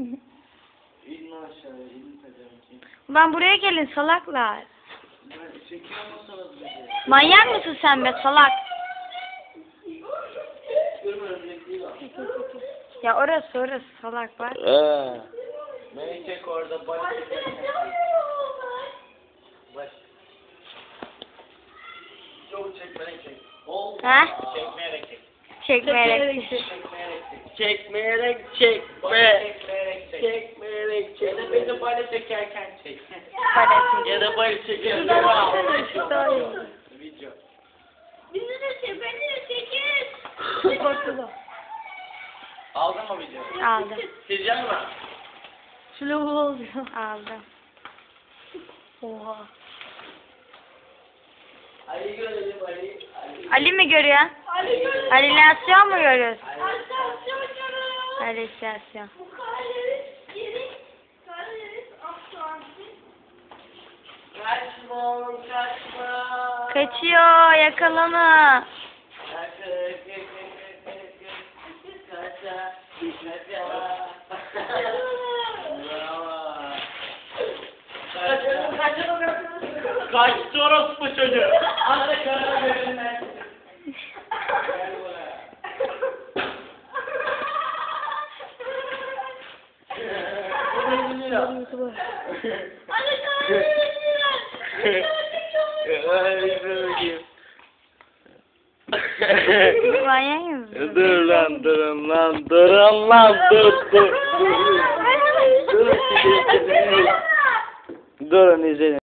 İn aşağıya, in pedemek. Lan buraya gelin salaklar. Ben bizi? Manyak mısın sen be salak? Görme. Ya orası orası salak. Beni çek orada baş çekmeyerek çek. Oldu. He? Çekmeyerek çek. Çekmeyerek. Çekmeyerek çek. Çekmeyerek çekme. Çekmeyerek çek. Çekmeyerek Ya da çekme. beni böyle çekerken çek. Parası. Ya da bayır çekerek. Şuradan baksana, şurada oyun. Video. Korkulu. Aldın mı video? Aldım. Sileceğim mi? Slow oluyor. Aldım. Oha. Ali görelim Ali. Ali. Ali mi görüyor? Alilasyon mu görüyorsun? Alilasyon. Kaçma oğlum kaçma. Kaçıyor yakalama. Kaçtı orospu çocuğu. Anne karara Bu benim lira. Manyak mısın? dur lan durun lan durun lan dur dur. Durun izleyin.